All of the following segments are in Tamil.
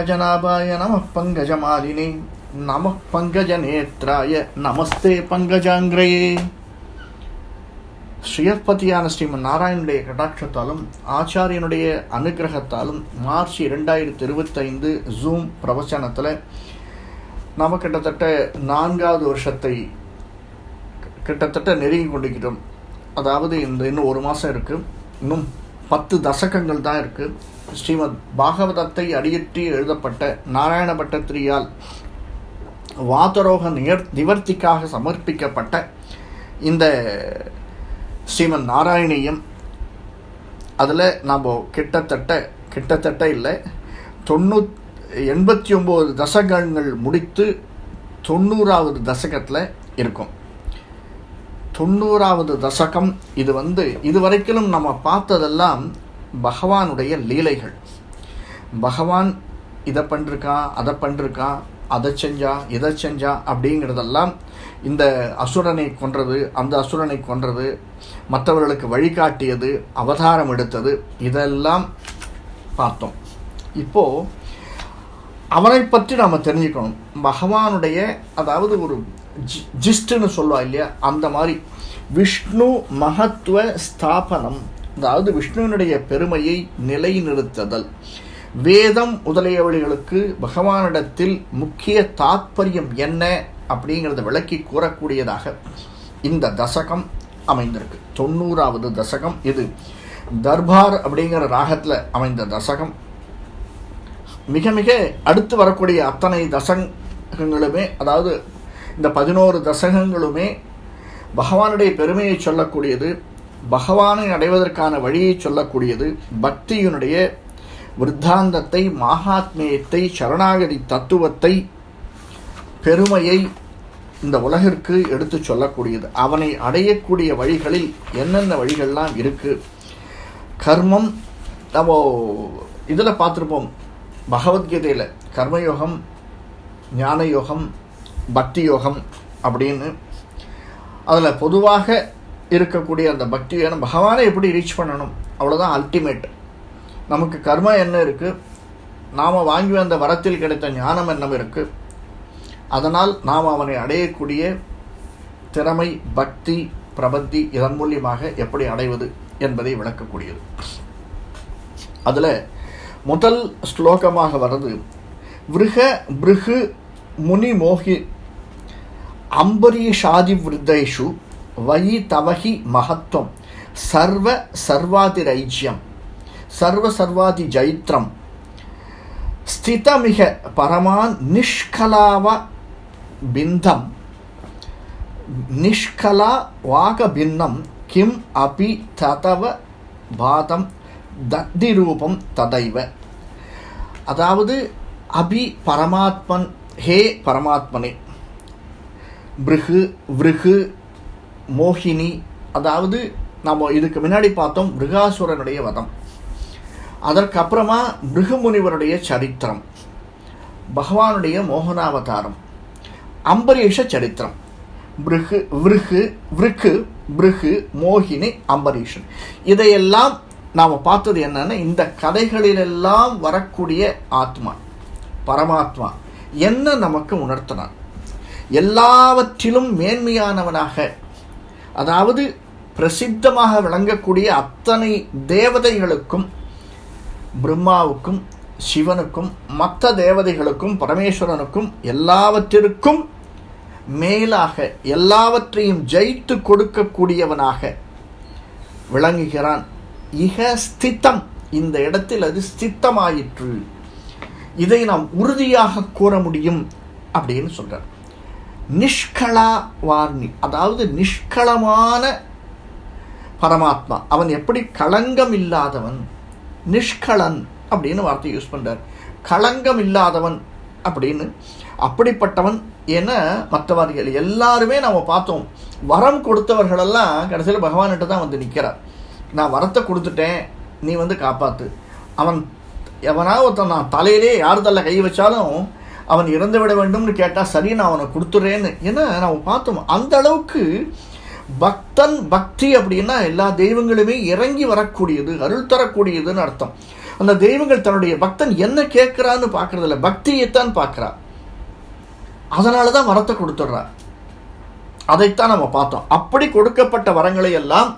பங்கஜநாபாய நம பங்கஜமாலினே நம பங்கஜநேத்ராய நமஸ்தே பங்கஜாங்கிரையே ஸ்ரீயப்பதியான ஸ்ரீமன் நாராயணனுடைய கடாட்சத்தாலும் ஆச்சாரியனுடைய அனுகிரகத்தாலும் மார்ச் இரண்டாயிரத்தி இருபத்தைந்து ஜூம் பிரவச்சனத்தில் நாம கிட்டத்தட்ட நான்காவது வருஷத்தை கிட்டத்தட்ட நெருங்கி கொண்டிருக்கிறோம். அதாவது இந்த இன்னும் ஒரு மாதம் இருக்குது இன்னும் பத்து தசகங்கள் தான் இருக்குது ஸ்ரீமத் பாகவதத்தை அடியற்றி எழுதப்பட்ட நாராயண பட்டத்திரியால் வாதரோக நிகர் நிவர்த்திக்காக சமர்ப்பிக்கப்பட்ட இந்த ஸ்ரீமன் நாராயணியம். அதில் நாம் கிட்டத்தட்ட கிட்டத்தட்ட இல்லை. தொண்ணூத் எண்பத்தி ஒம்பது தசகங்கள் முடித்து தொண்ணூறாவது தசகத்தில் இருக்கும். தொண்ணூறாவது தசகம். இது வந்து இதுவரைக்கிலும் நம்ம பார்த்ததெல்லாம் பகவானுடைய லீலைகள். பகவான் இதை பண்ணிருக்கான் அதை பண்ணிருக்கான் அதை செஞ்சா இதை செஞ்சா அப்படிங்கிறதெல்லாம் இந்த அசுரனை கொன்றது அந்த அசுரனை கொன்றது மற்றவர்களுக்கு வழிகாட்டியது அவதாரம் எடுத்தது இதெல்லாம் பார்த்தோம். இப்போது அவனை பற்றி நாம் தெரிஞ்சுக்கணும். பகவானுடைய அதாவது ஒரு ஜி ஜிஸ்ட்டுன்னு சொல்லுவா இல்லையா? அந்த மாதிரி. விஷ்ணு மகத்துவ ஸ்தாபனம். அதாவது விஷ்ணுவினுடைய பெருமையை நிலைநிறுத்துதல். வேதம் முதலியவர்களுக்கு பகவானிடத்தில் முக்கிய தாத்பரியம் என்ன அப்படிங்கிறத விளக்கி கூறக்கூடியதாக இந்த தசகம் அமைந்திருக்கு. தொண்ணூறாவது தசகம் இது. தர்பார் அப்படிங்கிற ராகத்தில் அமைந்த தசகம். மிக மிக அடுத்து வரக்கூடிய அத்தனை தசகங்களுமே அதாவது இந்த பதினோரு தசகங்களுமே பகவானுடைய பெருமையை சொல்லக்கூடியது பகவானை அடைவதற்கான வழியை சொல்லக்கூடியது பக்தியினுடைய விருத்தாந்தத்தை மகாத்மியத்தை சரணாகதி தத்துவத்தை பெருமையை இந்த உலகிற்கு எடுத்து சொல்லக்கூடியது. அவனை அடையக்கூடிய வழிகளில் என்னென்ன வழிகள்லாம் இருக்குது கர்மம் நம்ம இதில் பார்த்துருப்போம் பகவத்கீதையில் கர்மயோகம் ஞான யோகம் பக்தி யோகம் அப்படின்னு. அதில் பொதுவாக இருக்கக்கூடிய அந்த பக்தி யோகம் பகவானை எப்படி ரீச் பண்ணணும்? அவ்வளோதான் அல்டிமேட் நமக்கு கர்மம் என்ன இருக்குது நாம் வாங்கி வந்த வரத்தில் கிடைத்த ஞானம் என்ன இருக்குது அதனால் நாம் அவனை அடையக்கூடிய திறமை பக்தி பிரபத்தி இதன் மூலியமாக எப்படி அடைவது என்பதை விளக்கக்கூடியது. அதில் முதல் ஸ்லோகமாக வர்றது விருக பிருகு முனி மோகி அம்பரீஷாதி விருத்தேஷு வயி தவகி மகத்துவம் சர்வ சர்வாதிரைஜ்யம் சர்வ சர்வாதி ஜைத்ரம் ஸ்திதமிக பரமான் நிஷ்கலாவ பிந்தம். நிஷ்கலா வாக பின்னம் கிம் அபி ததவ பாதம் தத்தி ரூபம் ததைவ. அதாவது அபி பரமாத்மன் ஹே பரமாத்மனே. பிருகு விருகு மோகினி அதாவது நம்ம இதுக்கு முன்னாடி பார்த்தோம் மிருகாசுரனுடைய வதம். அதற்கப்புறமா பிருகுமுனிவருடைய சரித்திரம் பகவானுடைய மோகனாவதாரம் அம்பரீஷ சரித்திரம். பிருகு விருகு விருக்கு பிருகு மோகினி அம்பரீஷன். இதையெல்லாம் நாம் பார்த்தது என்னன்னா இந்த கதைகளிலெல்லாம் வரக்கூடிய ஆத்மா பரமாத்மா. என்ன நமக்கு உணர்த்தினான்? எல்லாவற்றிலும் மேன்மையானவனாக அதாவது பிரசித்தமாக விளங்கக்கூடிய அத்தனை தேவதைகளுக்கும் பிரம்மாவுக்கும் சிவனுக்கும் மற்ற தேவதைகளுக்கும் பரமேஸ்வரனுக்கும் எல்லாவற்றிற்கும் மேலாக எல்லாவற்றையும் ஜெயித்து கொடுக்கக்கூடியவனாக விளங்குகிறான். இக ஸ்தித்தம். இந்த இடத்தில் அது ஸ்தித்தமாயிற்று. இதை நாம் உறுதியாக கூற முடியும் அப்படின்னு சொல்கிறார் நிஷ்களா வார்ணி அதாவது நிஷ்களமான பரமாத்மா அவன் எப்படி களங்கம் இல்லாதவன் நிஷ்களன் அப்படின்னு வார்த்தை யூஸ் பண்ணுறார் களங்கம் இல்லாதவன் அப்படின்னு அப்படிப்பட்டவன் என மற்றவர்கள் எல்லாருமே நம்ம பார்த்தோம். வரம் கொடுத்தவர்களெல்லாம் கடைசியில் பகவான்கிட்ட தான் வந்து நிற்கிறார் நான் வரத்தை கொடுத்துட்டேன் நீ வந்து காப்பாற்று அவன் எவனாவது ஒருத்தன் நான் தலையிலே யார் தள்ள கை வச்சாலும் அவன் இறந்து விட வேண்டும்னு கேட்டால் சரி நான் அவனை கொடுத்துட்றேன்னு ஏன்னா நம்ம பார்த்தோம் அந்த அளவுக்கு பக்தன் பக்தி அப்படின்னா எல்லா தெய்வங்களுமே இறங்கி வரக்கூடியது அருள் தரக்கூடியதுன்னு அர்த்தம். அந்த தெய்வங்கள் தன்னுடைய பக்தன் என்ன கேட்குறான்னு பார்க்குறதில்ல. பக்தியைத்தான் பார்க்குறா. அதனால தான் வரத்தை கொடுத்துட்றா. அதைத்தான் நம்ம பார்த்தோம். அப்படி கொடுக்கப்பட்ட வரங்களை எல்லாம்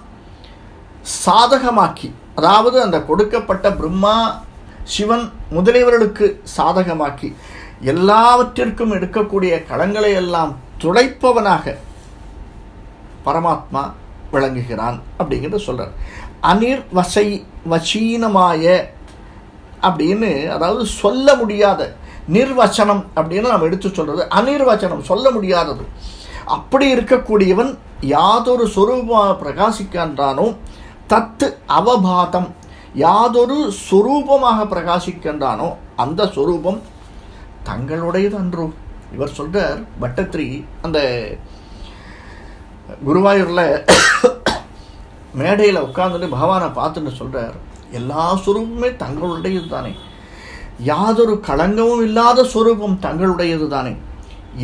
சாதகமாக்கி அதாவது அந்த கொடுக்கப்பட்ட பிரம்மா சிவன் முதலியவர்களுக்கு சாதகமாக்கி எல்லாவற்றிற்கும் எடுக்கக்கூடிய களங்களை எல்லாம் துடைப்பவனாக பரமாத்மா விளங்குகிறான் அப்படிங்கிறத சொல்கிறார் அனிர் வசை வசீனமாய அப்படின்னு அதாவது சொல்ல முடியாத நிர்வச்சனம் அப்படின்னு நம்ம எடுத்து சொல்கிறது அநிர்வச்சனம் சொல்ல முடியாதது. அப்படி இருக்கக்கூடியவன் யாதொரு சொரூபமாக பிரகாசிக்கின்றானோ தத்து அவபாதம் யாதொரு சொரூபமாக பிரகாசிக்கின்றானோ அந்த சுரூபம் தங்களுடையது அன்றோ. இவர் சொல்றார் பட்டத்ரி அந்த குருவாயூரில் மேடையில் உட்காந்துட்டு பகவானை பார்த்துட்டு சொல்கிறார் எல்லா சுரூபமே தங்களுடையது தானே. யாதொரு களங்கமும் இல்லாத சொரூபம் தங்களுடையது தானே.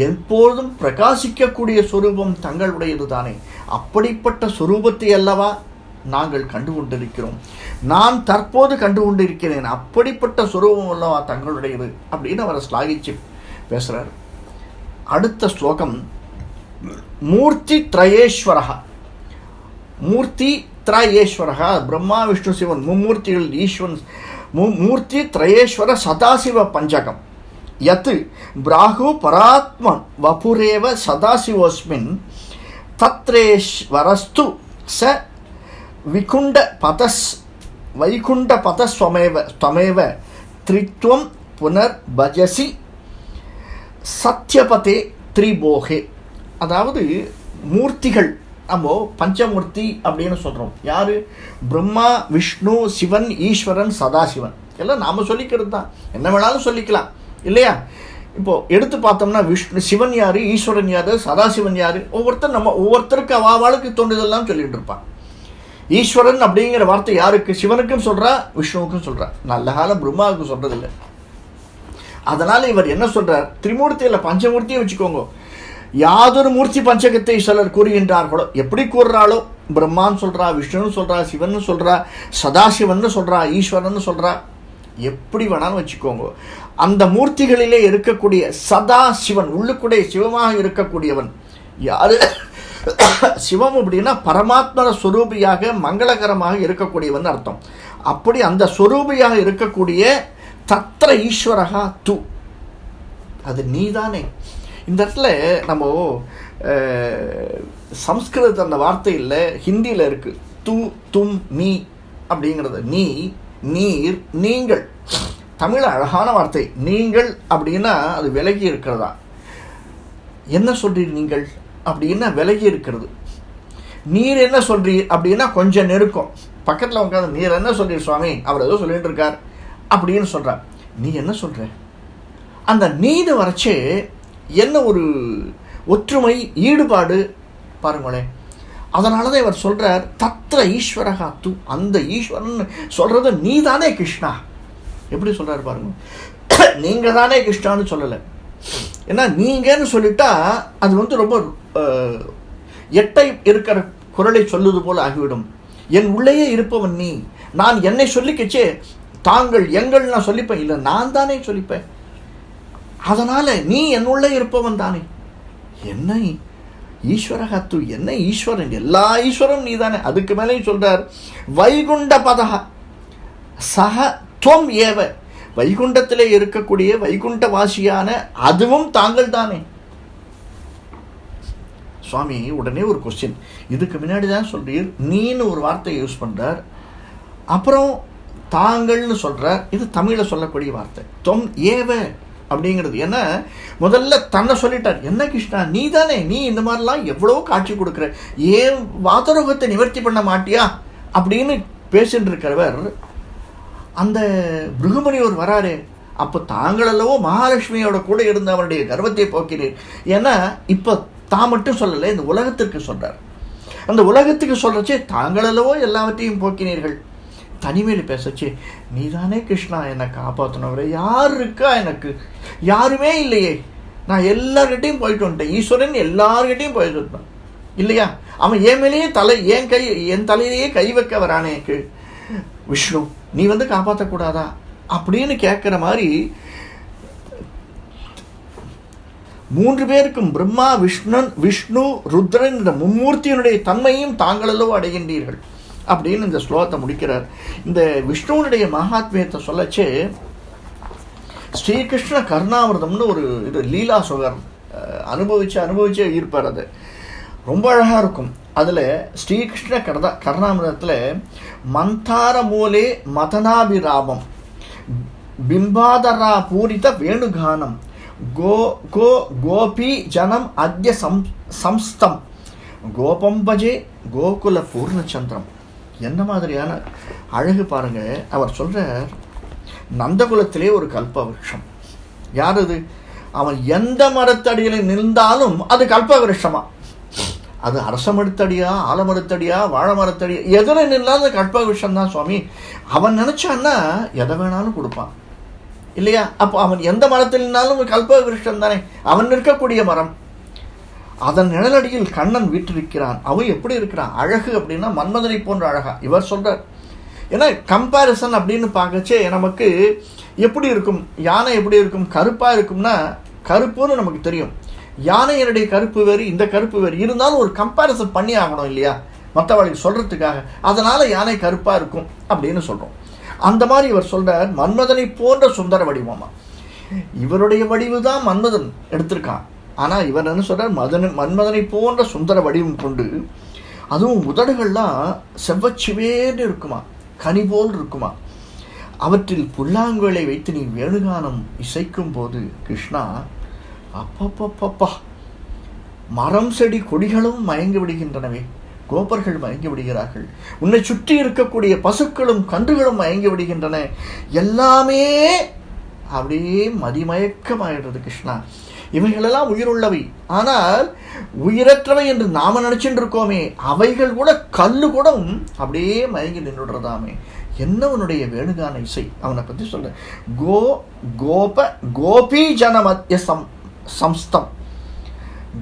எப்பொழுதும் பிரகாசிக்கக்கூடிய சொரூபம் தங்களுடையது தானே. அப்படிப்பட்ட சொரூபத்தை அல்லவா நாங்கள் கண்டு கொண்டிருக்கிறோம் நான் தற்போது கண்டு கொண்டிருக்கிறேன் அப்படிப்பட்ட சுரூபம் அல்லவா தங்களுடையது? அப்படின்னு அவரை ஸ்லாகிச்சு பேசுகிறார் அடுத்த ஸ்லோகம். மூர்த்தி திரயேஸ்வரா மூர்த்தி திரயேஸ்வரா பிரம்மா விஷ்ணு சிவன் மும்மூர்த்திகள் ஈஸ்வரன் மு- மூர்த்தி திரயேஸ்வர சதாசிவ பஞ்சகம். யத் பிராகு பராத்மன் வபுரேவ சதாசிவோஸ்மின் தத்ரேஸ்வரஸ்து ச விகுண்ட பதஸ் வைகுண்ட பதஸ்வமேவ ஸ்வமேவ த்ரித்வம் புனர் பஜசி சத்யபதே த்ரிபோகே. அதாவது மூர்த்திகள் நம்ம பஞ்சமூர்த்தி அப்படின்னு சொல்கிறோம் யார்? பிரம்மா விஷ்ணு சிவன் ஈஸ்வரன் சதாசிவன். எல்லாம் நாம் சொல்லிக்கிறது தான். என்ன வேணாலும் சொல்லிக்கலாம். இல்லையா? இப்போது எடுத்து பார்த்தோம்னா விஷ்ணு சிவன் யார் ஈஸ்வரன் யார் சதாசிவன் யார்? ஒவ்வொருத்தர் நம்ம ஒவ்வொருத்தருக்கு அவாவாளுக்கு தோன்றுதெல்லாம் சொல்லிகிட்டு இருப்பான். ஈஸ்வரன் அப்படிங்கிற வார்த்தை யாருக்கு? சிவனுக்கும் சொல்கிறா விஷ்ணுவுக்கும் சொல்கிறா நல்ல காலம் பிரம்மாவுக்கு சொல்கிறதில்ல அதனால் இவர் என்ன சொல்கிறார் திரிமூர்த்தியில் பஞ்சமூர்த்தியை வச்சுக்கோங்க. யாதொரு மூர்த்தி பஞ்சகத்தை சிலர் கூறுகின்றார்களோ எப்படி கூறுறாளோ? பிரம்மான்னு சொல்கிறா விஷ்ணுன்னு சொல்கிறா சிவன் சொல்கிறா சதாசிவன் சொல்கிறா ஈஸ்வரன் சொல்கிறா எப்படி வேணாலும் வச்சுக்கோங்க. அந்த மூர்த்திகளிலே இருக்கக்கூடிய சதா சிவன் உள்ளுக்குடைய சிவமாக இருக்கக்கூடியவன் யாரு? சிவம் அப்படின்னா பரமாத்மர ஸ்வரூபியாக மங்களகரமாக இருக்கக்கூடியவன் அர்த்தம். அப்படி அந்த ஸ்வரூபியாக இருக்கக்கூடிய தத்திர ஈஸ்வரகா து. அது நீதானே. இந்த இடத்துல நம்ம சம்ஸ்கிருதத்தில் அந்த வார்த்தை இல்லை ஹிந்தியில் இருக்குது து தும் நீ அப்படிங்கிறது. நீ நீர் நீங்கள். தமிழ் அழகான வார்த்தை. நீங்கள் அப்படின்னா அது விலகி இருக்கிறதா. என்ன சொல்கிறீர் நீங்கள்? அப்படின்னா விலகி இருக்கிறது. நீர் என்ன சொல்றீர் அப்படின்னா கொஞ்சம் நெருக்கம். பக்கத்தில் உட்காந்து நீர் என்ன சொல்றீர் சுவாமி? அவர் ஏதோ சொல்லிட்டு இருக்கார் அப்படின்னு சொல்கிறார் நீ என்ன சொல்ற? அந்த நீடு வரைச்சு என்ன ஒரு ஒற்றுமை ஈடுபாடு? பாருங்களேன். அதனால தான் இவர் சொல்கிறார் தத்ர ஈஸ்வரகா தூ அந்த ஈஸ்வரன் சொல்றது நீதானே கிருஷ்ணா. எப்படி சொல்கிறார் பாருங்க. நீங்கள் தானே கிருஷ்ணான்னு சொல்லலை. ஏன்னா நீங்கன்னு சொல்லிட்டா அது வந்து ரொம்ப எட்டை இருக்கிற குரலை சொல்லுவது போல் ஆகிவிடும். என் உள்ளேயே இருப்பவன் நீ. நான் என்னை சொல்லிக்கச்சே. தாங்கள் எங்கள் நான் சொல்லிப்பேன். இல்லை நான் தானே சொல்லிப்பேன். அதனால நீ என்னுள்ளே இருப்பவன் தானே. என்னை? ஈஸ்வரகத்து என்ன ஈஸ்வரன்? எல்லா ஈஸ்வரம் நீ தானே. அதுக்கு மேலேயும் சொல்றார் வைகுண்ட பதக சக துவம் ஏவ. வைகுண்டத்தில் இருக்கக்கூடிய வைகுண்ட வாசியான அதுவும் தாங்கள் தானே சுவாமி உடனே ஒரு கொஸ்டின் இதுக்கு முன்னாடி தான் சொல்கிறீர் நீன்னு ஒரு வார்த்தையை யூஸ் பண்ணுறார் அப்புறம் தாங்கள்னு சொல்கிறார் இது தமிழில் சொல்லக்கூடிய வார்த்தை. தொம் ஏவ அப்படிங்கிறது. ஏன்னா முதல்ல தன்னை சொல்லிட்டார். என்ன கிருஷ்ணா நீ தானே நீ இந்த மாதிரிலாம் எவ்வளோ காட்சி கொடுக்குற? ஏன் வாதரோகத்தை நிவர்த்தி பண்ண மாட்டியா? அப்படின்னு பேசிட்டு இருக்கிறவர் அந்த பிருகுமணியோர் வராரு. அப்போ தாங்களல்லவோ மகாலட்சுமியோட கூட இருந்த அவருடைய கர்வத்தை போக்கினீர். ஏன்னா இப்போ தான் மட்டும் சொல்லலை இந்த உலகத்திற்கு சொல்கிறார் அந்த உலகத்துக்கு சொல்றச்சே தாங்களல்லவோ எல்லாவற்றையும் போக்கினீர்கள். தனிமையில் பேசச்சே நீதானே கிருஷ்ணா என்னை காப்பாற்றினவரை யார் இருக்கா எனக்கு? யாருமே இல்லையே. நான் எல்லார்கிட்டையும் போயிட்டு வந்துட்டேன். ஈஸ்வரன் எல்லார்கிட்டையும் போயிட்டு வந்துட்டான் இல்லையா? அவன் என் மேலேயே தலை என் கை என் தலையிலேயே கை வைக்க வரானே. விஷ்ணு நீ வந்து காப்பாற்றக்கூடாதா அப்படின்னு கேட்குற மாதிரி மூன்று பேருக்கும் பிரம்மா விஷ்ணன் விஷ்ணு ருத்ரன் இந்த மும்மூர்த்தியினுடைய தன்மையும் தாங்களோ அடைகின்றீர்கள் அப்படின்னு இந்த ஸ்லோகத்தை முடிக்கிறார். இந்த விஷ்ணுவனுடைய மகாத்மியத்தை சொல்லச்சு ஸ்ரீகிருஷ்ண கருணாமிரதம்னு ஒரு இது லீலா சுகர் அனுபவிச்சு அனுபவிச்சே இருப்பார் அது. ரொம்ப அழகாக இருக்கும். அதில் ஸ்ரீகிருஷ்ண கர்தா கருணாமிரதத்தில் மந்தார மூலே மதனாபிராமம். பிம்பாதரா பூரித வேணுகானம். கோ கோ கோபி ஜனம் அத்ய சம் சம்ஸ்தம். கோபம்பஜே கோகுல பூர்ணச்சந்திரம். என்ன மாதிரியான அழகு பாருங்க. அவர் சொல்கிறார் நந்தகுலத்திலே ஒரு கல்ப விருட்சம் யார் அது? அவன் எந்த மரத்தடியில் நின்றாலும் அது கல்ப அது அரச மரத்தடியா ஆலமரத்தடியா வாழை மரத்தடியா எதில் நின்றாலும் கற்பக விஷயம்தான் சுவாமி. அவன் நினைச்சான்னா எதை வேணாலும் கொடுப்பான். இல்லையா? அப்போ அவன் எந்த மரத்தில் நின்னாலும் கல்ப விருட்சம் தானே அவன் நிற்கக்கூடிய மரம். அதன் நிழலடியில் கண்ணன் வீற்றிருக்கிறான். அவன் எப்படி இருக்கிறான்? அழகு அப்படின்னா மன்மதனை போன்ற அழகா. இவர் சொல்றார் ஏன்னா கம்பாரிசன் அப்படின்னு பார்க்கச்சே நமக்கு எப்படி இருக்கும்? யானை எப்படி இருக்கும்? கருப்பாக இருக்கும்னா கருப்புன்னு நமக்கு தெரியும். யானையினுடைய கருப்பு வேறு இந்த கருப்பு வேறு. இருந்தாலும் ஒரு கம்பேரிசன் பண்ணி ஆகணும் இல்லையா? மற்றவர்களுக்கு சொல்கிறதுக்காக அதனால் யானை கருப்பாக இருக்கும் அப்படின்னு சொல்கிறோம் அந்த மாதிரி இவர் சொல்கிறார் மன்மதனை போன்ற சுந்தர வடிவமா. இவருடைய வடிவு தான் மன்மதன் எடுத்திருக்கான். ஆனால் இவர் என்ன சொல்கிறார் மதன மன்மதனை போன்ற சுந்தர வடிவம் கொண்டு அதுவும் உதடுகள்லாம் செவ்வச்சிவேன்னு இருக்குமா? கனி போல் இருக்குமா? அவற்றில் புல்லாங்குழலை வைத்து நீ வேணுகானம் இசைக்கும் போது கிருஷ்ணா அப்பப்பப்பப்பா. மரம் செடி கொடிகளும் மயங்கி விடுகின்றனவே. கோபர்கள் மயங்கி விடுகிறார்கள். உன்னை சுற்றி இருக்கக்கூடிய பசுக்களும் கன்றுகளும் மயங்கி விடுகின்றன. எல்லாமே அப்படியே மதிமயக்கமாயிடுறது கிருஷ்ணா. இவைகளெல்லாம் உயிருள்ளவை. ஆனால் உயிரற்றவை என்று நாம நினைச்சுட்டு இருக்கோமே. அவைகள் கூட கல்லு கூட அப்படியே மயங்கி நின்றுடுறதாமே. என்ன உன்னுடைய வேணுகான இசை? அவனை பற்றி சொல்ல. கோ கோப கோபி ஜனமத்திய சம் சம்ஸ்தம்.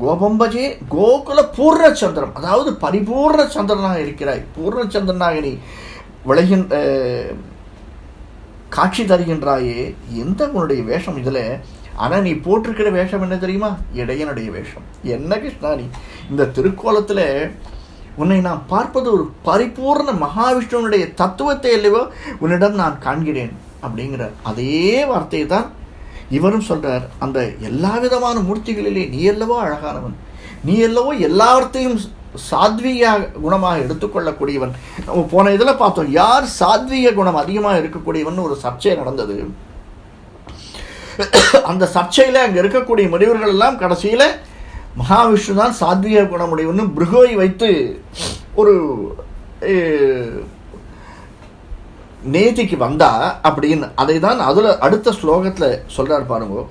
கோபம்பஜே கோகுல பூர்ண சந்திரம் அதாவது பரிபூர்ண சந்திரனாக இருக்கிறாய். பூர்ணச்சந்திரனாக நீ விளைகின்ற காட்சி தருகின்றாயே. எந்த உன்னுடைய வேஷம் இதில்? ஆனால் நீ போட்டிருக்கிற வேஷம் என்ன தெரியுமா? இடையனுடைய வேஷம். என்ன கிருஷ்ணா நீ? இந்த திருக்கோலத்தில் உன்னை நான் பார்ப்பது ஒரு பரிபூர்ண மகாவிஷ்ணுவனுடைய தத்துவத்தை அல்லவோ உன்னிடம் நான் காண்கிறேன். அப்படிங்கிற அதே வார்த்தையை தான் இவரும் சொல்கிறார் அந்த எல்லா விதமான மூர்த்திகளிலே நீ அல்லவோ அழகானவன்? நீ அல்லவோ எல்லாத்தையும் சாத்வீய குணமாக எடுத்துக்கொள்ளக்கூடியவன்? நம்ம போன இதில் பார்த்தோம் யார் சாத்வீக குணம் அதிகமாக இருக்கக்கூடியவன் ஒரு சர்ச்சை நடந்தது. அந்த சர்ச்சையில் அங்கே இருக்கக்கூடிய முனிவர்கள் எல்லாம் கடைசியில் மகாவிஷ்ணு தான் சாத்வீக குணமுடையவன்னு பிருகோய் வைத்து ஒரு நேதிக்கு வந்தா அப்படின்னு அதை தான் அதில் அடுத்த ஸ்லோகத்தில் சொல்கிறார் பாருங்க.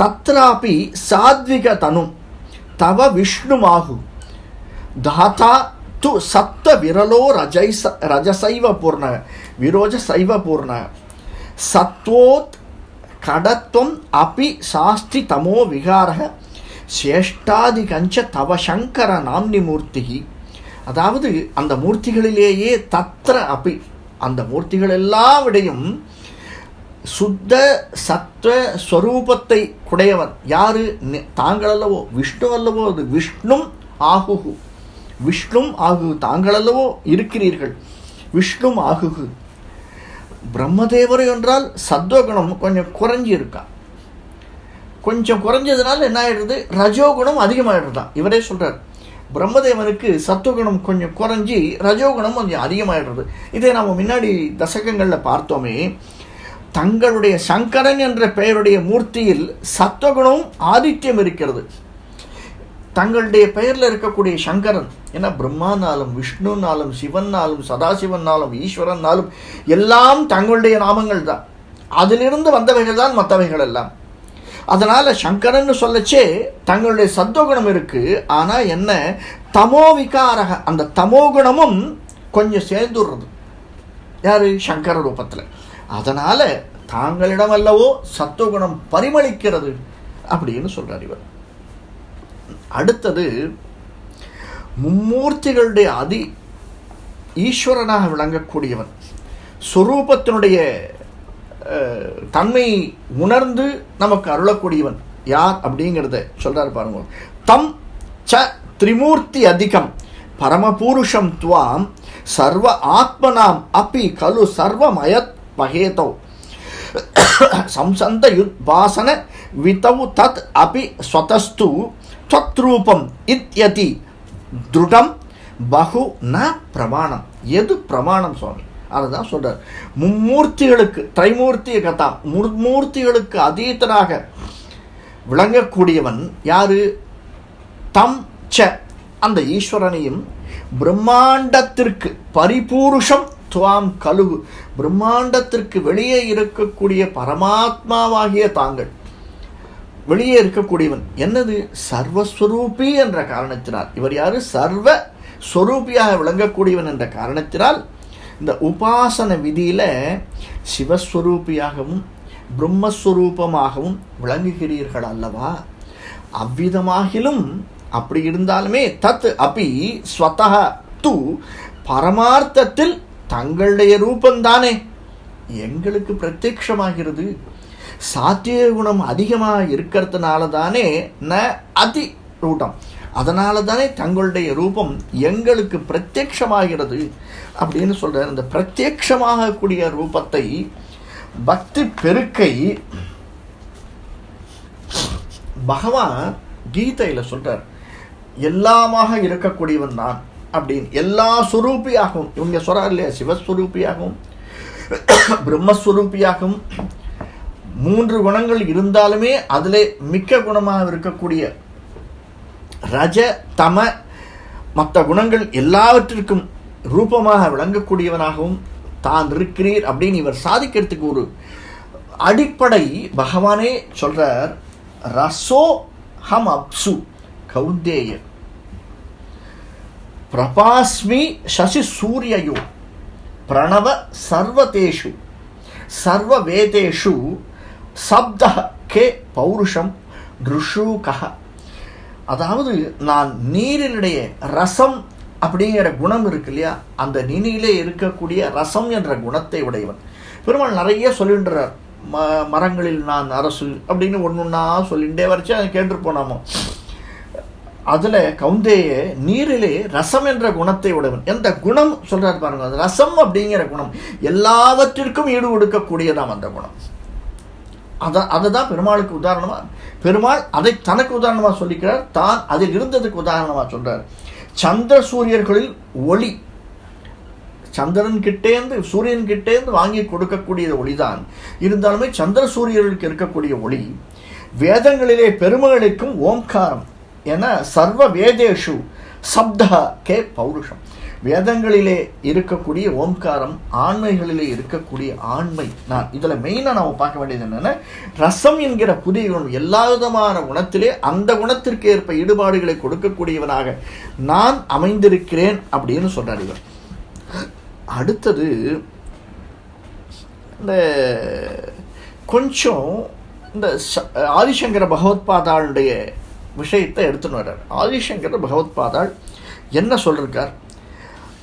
தத்ராபி சாத்விக தனும் தவ விஷ்ணுமாகு தாத்தா து சத்த விரலோ ரஜைச ரஜசைவ பூர்ண விரோஜ சைவ பூர்ண சத்வோத் கடத்வம் அபி சாஸ்தி தமோ விகாரக சேஷ்டாதிகஞ்ச தவ சங்கர நாம்னி மூர்த்திகி. அதாவது அந்த மூர்த்திகளிலேயே தத்திர அப்பி அந்த மூர்த்திகள் எல்லாம் விடையும் சுத்த சத்வ ஸ்வரூபத்தை குடையவன் யாரு? தாங்கள் அல்லவோ விஷ்ணு அல்லவோ? அது விஷ்ணும் ஆகுகு. விஷ்ணும் ஆகுகு. தாங்கள் அல்லவோ இருக்கிறீர்கள். விஷ்ணும் ஆகுகு. பிரம்மதேவர் என்றால் சத்வகுணம் கொஞ்சம் குறைஞ்சி இருக்கா கொஞ்சம் குறைஞ்சதுனால என்ன ஆயிடுறது ரஜோகுணம் அதிகமாயிடுதான் இவரே சொல்கிறார் பிரம்மதேவனுக்கு சத்துவகுணம் கொஞ்சம் குறைஞ்சி ரஜோகுணம் கொஞ்சம் அதிகமாயிடுறது. இதை நம்ம முன்னாடி தசகங்களில் பார்த்தோமே தங்களுடைய சங்கரன் என்ற பெயருடைய மூர்த்தியில் சத்துவகுணம் ஆதித்யம் இருக்கிறது. தங்களுடைய பெயரில் இருக்கக்கூடிய சங்கரன் ஏன்னா பிரம்மானாலும் விஷ்ணுனாலும் சிவன்னாலும் சதாசிவன்னாலும் ஈஸ்வரன்னாலும் எல்லாம் தங்களுடைய நாமங்கள் தான் அதிலிருந்து வந்தவைகள் தான் மற்றவைகள் எல்லாம் அதனால் சங்கரன்னு சொல்லச்சே தங்களுடைய சத்தோகுணம் இருக்குது ஆனால் என்ன? தமோ விகாரக அந்த தமோ குணமும் கொஞ்சம் சேர்ந்துடுறது. யார்? சங்கர ரூபத்தில். அதனால் தாங்களிடம் அல்லவோ சத்துவகுணம் பரிமளிக்கிறது அப்படின்னு சொல்கிறார் இவர். அடுத்தது மும்மூர்த்திகளுடைய அதி ஈஸ்வரனாக விளங்கக்கூடியவன். சொரூபத்தினுடைய தன்மை உணர்ந்து நமக்கு அருளக்கூடியவன் யார் அப்படிங்கிறத சொல்கிறார் பாருங்க. தம் ச திரிமூர்த்தி அதிகம். பரமபூருஷம் துவாம் சர்வ ஆத்மனாம் அப்பி கலு சர்வமயத் பகேதௌ சம்சந்த யுத் பாசன விதவு தத் அபி ஸ்வதஸ்து தொத்ரூபம் இத்யதி. திருடம் பகு ந பிரமாணம். எது பிரமாணம் சுவாமி? அதுதான் சொல்கிறார் மும்மூர்த்திகளுக்கு திரைமூர்த்திய கதா மும்மூர்த்திகளுக்கு அதீதனாக விளங்கக்கூடியவன் யாரு? தம் ச அந்த ஈஸ்வரனையும் பிரம்மாண்டத்திற்கு பரிபூருஷம் துவாம் கழுகு பிரம்மாண்டத்திற்கு வெளியே இருக்கக்கூடிய பரமாத்மாவாகிய தாங்கள் வெளியே இருக்கக்கூடியவன். என்னது? சர்வஸ்வரூபி என்ற காரணத்தினால். இவர் யாரு? சர்வ ஸ்வரூபியாக விளங்கக்கூடியவன் என்ற காரணத்தினால் இந்த உபாசன விதியில் சிவஸ்வரூபியாகவும் பிரம்மஸ்வரூபமாகவும் விளங்குகிறீர்கள் அல்லவா? அவ்விதமாகிலும் அப்படி இருந்தாலுமே தத் அப்பி ஸ்வதக து பரமார்த்தத்தில் தங்களுடைய ரூபந்தானே எங்களுக்கு பிரத்யக்ஷமாகிறது சாத்திய குணம் அதிகமாக இருக்கிறதுனால தானே ந அதி ரூட்டம் அதனால தானே தங்களுடைய ரூபம் எங்களுக்கு பிரத்யக்ஷமாகிறது அப்படின்னு சொல்கிறார் இந்த பிரத்யக்ஷமாகக்கூடிய ரூபத்தை பக்தி பெருக்கை பகவான் கீதையில் சொல்கிறார் எல்லாமாக இருக்கக்கூடியவன் நான் அப்படின்னு. எல்லா சுரூபியாகவும் இவங்க சொல்கிறார் இல்லையா? சிவஸ்வரூபியாகவும் பிரம்மஸ்வரூபியாகவும் மூன்று குணங்கள் இருந்தாலுமே அதிலே மிக்க குணமாக இருக்கக்கூடிய ரஜ தம மற்ற குணங்கள் எல்லாவற்றிற்கும் ரூபமாக விளங்கக்கூடியவனாகவும் தான் இருக்கிறீர் அப்படின்னு இவர் சாதிக்கிறதுக்கு ஒரு அடிப்படை பகவானே சொல்றார் ரசோ ஹம் அப்சு கௌந்தேய. பிரபாஸ்மி சசி சூரியயோ பிரணவ சர்வதேஷு சர்வ வேதேஷு சப்த கே பௌருஷம் ருஷூகா அதாவது நான் நீரினுடைய ரசம் அப்படிங்கிற குணம் இருக்கு இல்லையா? அந்த நினியிலே இருக்கக்கூடிய ரசம் என்ற குணத்தை உடையவன். பெருமாள் நிறைய சொல்லின்றார். ம மரங்களில் நான் அரசு அப்படின்னு ஒன்று ஒன்றா சொல்லிகிட்டே வரைச்சு அதை கேட்டு போனாமோ? அதில் கவுந்தேய நீரிலே ரசம் என்ற குணத்தை உடையவன். எந்த குணம்? சொல்கிறார் பாருங்க. ரசம் அப்படிங்கிற குணம். எல்லாவற்றிற்கும் ஈடு கொடுக்கக்கூடியதாம் அந்த குணம். அதை அதுதான் பெருமாளுக்கு உதாரணமாக பெருமாள் அதை தனக்கு உதாரணமாக சொல்லிக்கிறார் தான் அதில் இருந்ததுக்கு உதாரணமாக சொல்கிறார் சந்திர சூரியர்களில் ஒளி. சந்திரன் கிட்டேந்து சூரியன் கிட்டேந்து வாங்கி கொடுக்கக்கூடிய ஒளிதான். இருந்தாலுமே சந்திர சூரியர்களுக்கு இருக்கக்கூடிய ஒளி வேதங்களிலே பெருமகளுக்கும் ஓம்காரம் என சர்வ வேதேஷு சப்த கே பௌருஷம். வேதங்களிலே இருக்கக்கூடிய ஓம்காரம் ஆண்மைகளிலே இருக்கக்கூடிய ஆண்மை. நான் இதில் மெயினாக நம்ம பார்க்க வேண்டியது என்னென்னா ரசம் என்கிற புதிய குணம் எல்லா விதமான குணத்திலே அந்த குணத்திற்கு ஏற்ப ஈடுபாடுகளை கொடுக்கக்கூடியவனாக நான் அமைந்திருக்கிறேன் அப்படின்னு சொல்றார் இவர். அடுத்தது இந்த கொஞ்சம் இந்த ச- ஆதிசங்கர பகவத்பாதாளுடைய விஷயத்தை எடுத்துன்னு வர்றார். ஆதிசங்கர பகவத்பாதாள் என்ன சொல்லிருக்கார்?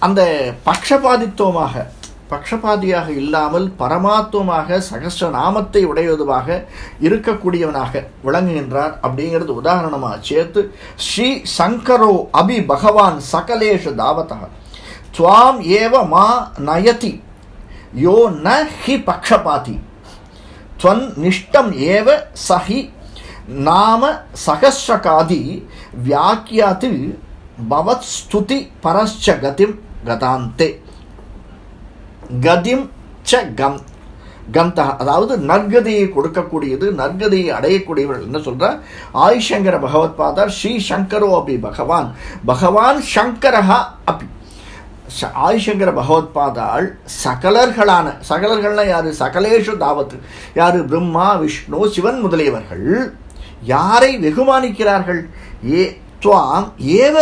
அந்த பக்ஷபாதித்துவமாக பக்ஷபாதியாக இல்லாமல் பரமாத்துவமாக சகஸ்ர நாமத்தை உடையதுமாக இருக்கக்கூடியவனாக விளங்குகின்றார் அப்படிங்கிறது உதாரணமாக சேர்த்து ஸ்ரீ சங்கரோ அபி பகவான் சகலேஷ தாவதா துவாம் ஏவ மா நயதி யோ ந ஹி பக்ஷபாதி. துவன் நிஷ்டம் ஏவ சஹி நாம சகஸ்ரகாதி வியாக்கியாத்தில் பவத் ஸ்துதி பரஸ்ச கதிம். கதாந்தே. கதிம் ச கம். கந்தா அதாவது நற்கதியை கொடுக்கக்கூடியது நற்கதியை அடையக்கூடியவர்கள் என்ன சொல்கிறார் ஆயுஷங்கர பகவத் பாதார் ஸ்ரீ சங்கரோ அப்பி பகவான். பகவான் சங்கரஹா அப்பி ஆயுஷங்கர பகவத் பாதாள் சகலர்களான சகலர்கள்னா யார்? சகலேஷு தாவத்து யார்? பிரம்மா விஷ்ணு சிவன் முதலியவர்கள். யாரை வெகுமானிக்கிறார்கள்? ஏ துவாம் ஏவ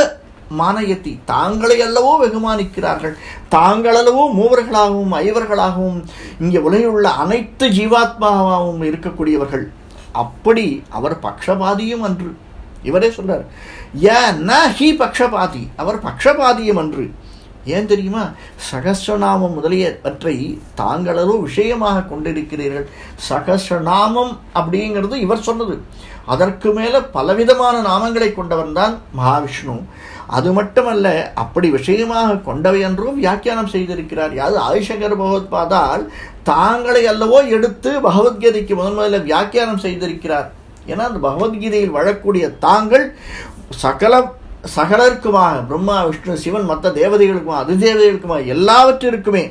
மானயத்தி தாங்களை அல்லவோ வெகுமானிக்கிறார்கள். தாங்களளவோ மூவர்களாகவும் ஐவர்களாகவும் இங்கே உலகில் உள்ள அனைத்து ஜீவாத்மாவாகவும் இருக்கக்கூடியவர்கள். அப்படி அவர் பக்ஷபாதியும் அன்று. இவரே சொல்றார் ய ந ஹி பக்ஷபாதி. அவர் பக்ஷபாதியும் அன்று. ஏன் தெரியுமா? சகஸ்ரநாமம் முதலியவற்றை தாங்களோ விஷயமாக கொண்டிருக்கிறீர்கள். சகஸ்ரநாமம் அப்படிங்கிறது இவர் சொன்னது. அதற்கு மேலே பலவிதமான நாமங்களை கொண்டவன் தான் மகாவிஷ்ணு. அது மட்டுமல்ல அப்படி விஷயமாக கொண்டவை என்றும் வியாக்கியானம் செய்திருக்கிறார். யாது ஆயுஷகர் பகவத்பாதால் தாங்களை அல்லவோ எடுத்து பகவத்கீதைக்கு முதன் முதல்ல வியாக்கியானம் செய்திருக்கிறார். ஏன்னா அந்த பகவத்கீதையில் வழக்கூடிய தாங்கள் சகல சகலருக்குமாக பிரம்மா விஷ்ணு சிவன் மற்ற தேவதைகளுக்குமா அதிதேவதைகளுக்குமா எல்லாவற்றிற்குமே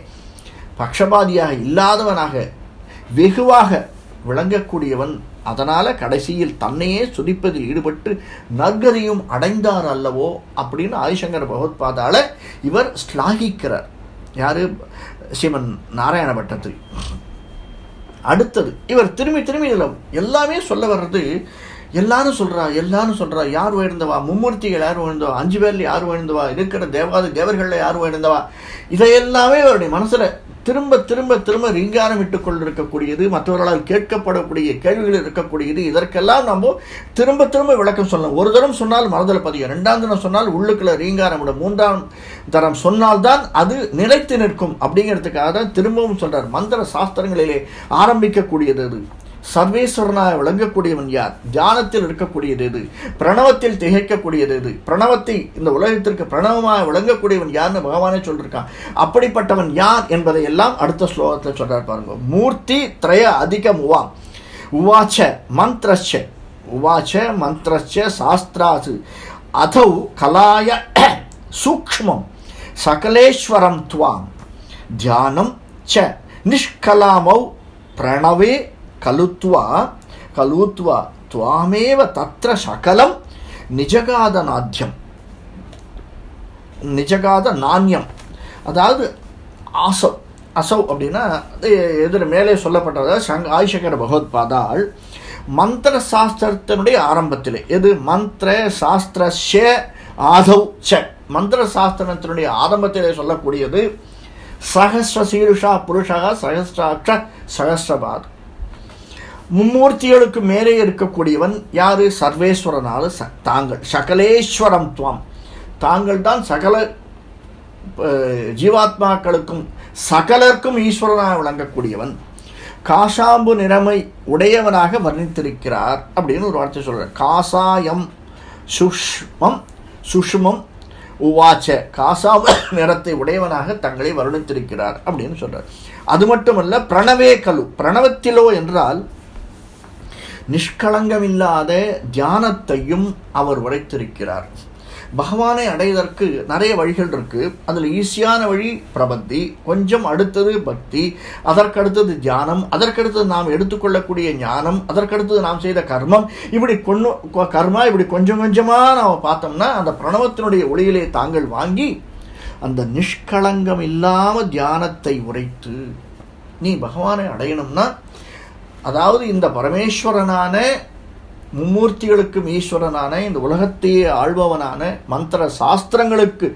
பக்ஷபாதியாக இல்லாதவனாக வெகுவாக விளங்கக்கூடியவன் அதனால் கடைசியில் தன்னையே சுதிப்பதில் ஈடுபட்டு நற்கதியும் அடைந்தார் அல்லவோ அப்படின்னு ஆதிசங்கர் பகவத்பாதால இவர் ஸ்லாகிக்கிறார். யாரு? சிவன் நாராயண பட்டத்திரி அடுத்தது இவர் திரும்பி திரும்பி இதில் எல்லாமே சொல்ல வர்றது எல்லாரும் சொல்கிறா எல்லாரும் சொல்றா யார் உயர்ந்தவா? மும்மூர்த்திகள் யார் உயர்ந்தவா? அஞ்சு பேரில் யார் உயர்ந்தவா? இருக்கிற தேவாதி தேவர்களில் யார் உயர்ந்தவா? இதையெல்லாமே அவருடைய மனசுல திரும்ப திரும்ப திரும்ப ரீங்காரம் இட்டுக் கொண்டிருக்கக்கூடியது மற்றவர்களால் கேட்கப்படக்கூடிய கேள்விகள் இருக்கக்கூடியது. இதற்கெல்லாம் நம்ம திரும்ப திரும்ப விளக்கம் சொல்லணும். ஒரு தரம் சொன்னால் மனதில் பதியும். ரெண்டாம் தினம் சொன்னால் உள்ளுக்குள்ள ரீங்காரம் விடும் மூன்றாம் தரம் சொன்னால்தான் அது நிலைத்து நிற்கும். அப்படிங்கிறதுக்காக தான் திரும்பவும் சொல்றார். மந்திர சாஸ்திரங்களிலே ஆரம்பிக்கக்கூடியது அது. சர்வேஸ்வரனாக விளங்கக்கூடியவன் யார்? தியானத்தில் இருக்கக்கூடியது எது? பிரணவத்தில் திகைக்கக்கூடியது எது? பிரணவத்தை இந்த உலகத்திற்கு பிரணவமாக விளங்கக்கூடியவன் யார்னு பகவானே சொல்லியிருக்கான் அப்படிப்பட்டவன் யார் என்பதை எல்லாம் அடுத்த ஸ்லோகத்தில் சொல்றார் பாருங்க. மூர்த்தி திரய அதிகம் உவாம். உவாச்ச மந்திரச்ச. உவாச்ச மந்திரச்ச சாஸ்திராசு. அதௌ கலாய சூக்ஷ்மம். சகலேஸ்வரம் துவாம். தியானம் ச. நிஷ்கலாமௌ. பிரணவே கலுத்வா கலூத்வா துவாமேவ தத்ர சகலம் நிஜகாத நாத்தியம் நிஜகாத நாண்யம் அதாவது ஆசவ் அசவ் அப்படின்னா எதிர் மேலே சொல்லப்பட்டது சங் ஆயுஷகர பகவத்பாதால் மந்திர சாஸ்திரத்தினுடைய ஆரம்பத்தில். எது? மந்திர சாஸ்திரஸ்ய ஆதவ் ச. மந்திர சாஸ்திரத்தினுடைய ஆரம்பத்திலே சொல்லக்கூடியது சகஸ்ர சீருஷா புருஷா சகஸ்ராட்ச சகஸ்ரபாத் மும்மூர்த்திகளுக்கு மேலே இருக்கக்கூடியவன் யார்? சர்வேஸ்வரனால ச தாங்கள். சகலேஸ்வரம் துவம். தாங்கள் தான் சகல ஜீவாத்மாக்களுக்கும் சகலருக்கும் ஈஸ்வரனாக விளங்கக்கூடியவன். காசாம்பு நிறமை உடையவனாக வர்ணித்திருக்கிறார் அப்படின்னு ஒரு வார்த்தை சொல்கிறார் காசாயம் சுஷ்மம் சுஷ்மம் உவாச்ச. காசாம்பு நிறத்தை உடையவனாக தங்களை வருணித்திருக்கிறார் அப்படின்னு சொல்கிறார் அது மட்டுமல்ல பிரணவே கலு. பிரணவத்திலோ என்றால் நிஷ்களங்கமில்லாத தியானத்தையும் அவர் உரைத்திருக்கிறார் பகவானை அடைவதற்கு நிறைய வழிகள் இருக்கு. அதில் ஈஸியான வழி பிரபத்தி கொஞ்சம் அடுத்தது பக்தி அதற்கடுத்தது தியானம் அதற்கடுத்தது நாம் எடுத்துக்கொள்ளக்கூடிய ஞானம் அதற்கடுத்தது நாம் செய்த கர்மம். இப்படி கொண்டு கர்மா இப்படி கொஞ்சம் கொஞ்சமாக நாம் பார்த்தோம்னா அந்த பிரணவத்தினுடைய ஒளியிலே தாங்கள் வாங்கி அந்த நிஷ்கலங்கம் இல்லாமல் தியானத்தை உரைத்து நீ பகவானை அடையணும்னா அதாவது இந்த பரமேஸ்வரனான மும்மூர்த்திகளுக்கும் ஈஸ்வரனான இந்த உலகத்தையே ஆள்பவனான மந்திர சாஸ்திரங்களுக்கு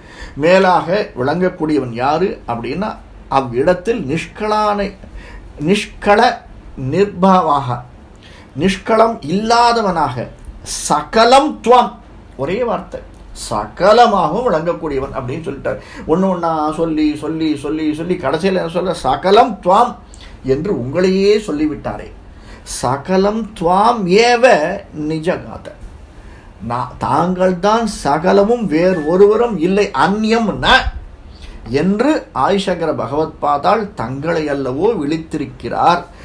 மேலாக விளங்கக்கூடியவன் யாரு அப்படின்னா அவ்விடத்தில் நிஷ்களான நிஷ்கள நிர்பாவாக நிஷ்களம் இல்லாதவனாக சகலம் துவம். ஒரே வார்த்தை. சகலமாகவும் விளங்கக்கூடியவன் அப்படின்னு சொல்லிட்டார். ஒன்று ஒன்றா சொல்லி சொல்லி சொல்லி சொல்லி கடைசியில் என்ன சொல்ல சகலம் துவாம் என்று உங்களையே சொல்லிவிட்டாரே. சகலம் துவாம் ஏவ நிஜகாத. நான் தாங்கள்தான் சகலமும் வேறு ஒருவரும் இல்லை அந்நியம் ந என்று பகவத் பகவத்பாதால் தங்களை அல்லவோ விழித்திருக்கிறார்.